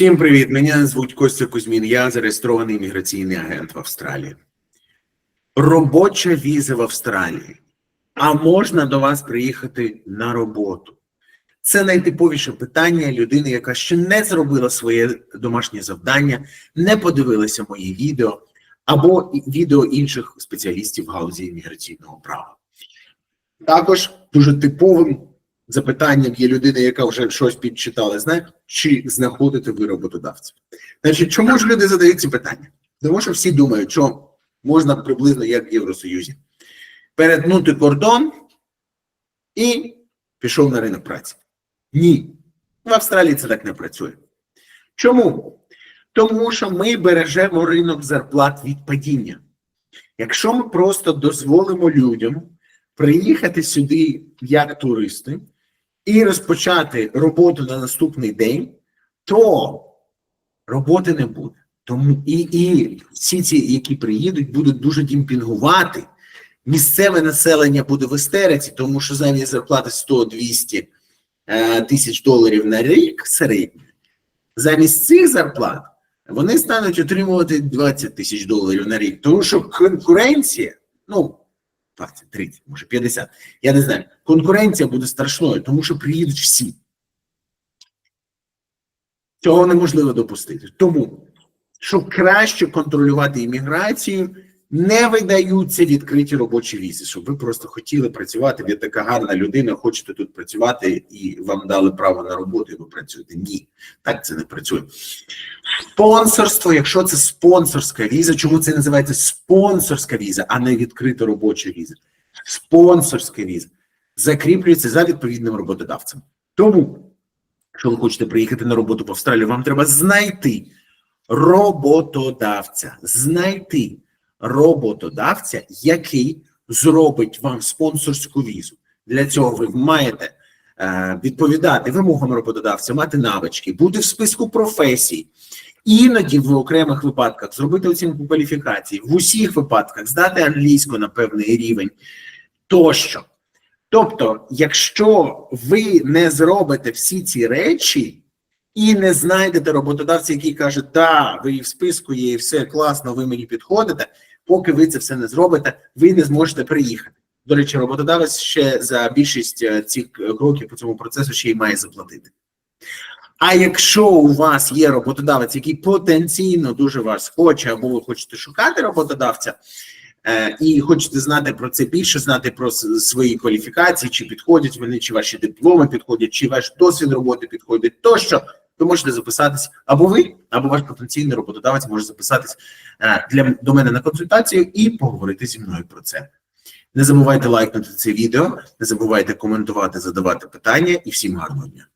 Всім привіт! Мене звуть Костя Кузьмін. Я зареєстрований міграційний агент в Австралії. Робоча віза в Австралії. А можна до вас приїхати на роботу? Це найтиповіше питання людини, яка ще не зробила своє домашнє завдання, не подивилася мої відео або відео інших спеціалістів в галузі імміграційного права. Також дуже типовим запитанням є людина, яка вже щось підчитала, знає, чи знаходите ви роботодавців. Значить, чому ж люди задають ці питання? Тому що всі думають, що можна приблизно як в Євросоюзі перетнути кордон і пішов на ринок праці. Ні, в Австралії це так не працює. Чому? Тому що ми бережемо ринок зарплат від падіння. Якщо ми просто дозволимо людям приїхати сюди як туристи і розпочати роботу на наступний день, то роботи не буде. Тому і, і всі ці, які приїдуть, будуть дуже дімпінгувати. Місцеве населення буде в істериці, тому що замість зарплати 100-200 е, тисяч доларів на рік середньо, замість цих зарплат вони стануть отримувати 20 тисяч доларів на рік. Тому що конкуренція, ну 20, 30, може 50, я не знаю, конкуренція буде страшною, тому що приїдуть всі. Цього неможливо допустити. Тому, щоб краще контролювати імміграцію, не видаються відкриті робочі візи, щоб ви просто хотіли працювати. Ви така гарна людина, хочете тут працювати, і вам дали право на роботу, і ви працюєте. Ні, так це не працює. Спонсорство, якщо це спонсорська віза, чому це називається спонсорська віза, а не відкрита робоча віза? Спонсорська віза закріплюється за відповідним роботодавцем. Тому, якщо ви хочете приїхати на роботу в Австралію, вам треба знайти роботодавця, знайти роботодавця, який зробить вам спонсорську візу. Для цього ви маєте е, відповідати вимогам роботодавця, мати навички, бути в списку професій. Іноді в окремих випадках зробити оцінку кваліфікації, в усіх випадках здати англійську на певний рівень тощо. Тобто, якщо ви не зробите всі ці речі і не знайдете роботодавця, який каже, да, ви в списку є, і все класно, ви мені підходите, поки ви це все не зробите, ви не зможете приїхати. До речі, роботодавець ще за більшість е, цих кроків по цьому процесу ще й має заплатити. А якщо у вас є роботодавець, який потенційно дуже вас хоче, або ви хочете шукати роботодавця, е, і хочете знати про це більше, знати про свої кваліфікації, чи підходять вони, чи ваші дипломи підходять, чи ваш досвід роботи підходить, тощо, ви можете записатись або ви, або ваш потенційний роботодавець може записатись е, для до мене на консультацію і поговорити зі мною про це. Не забувайте лайкнути це відео, не забувайте коментувати, задавати питання і всім гарного дня.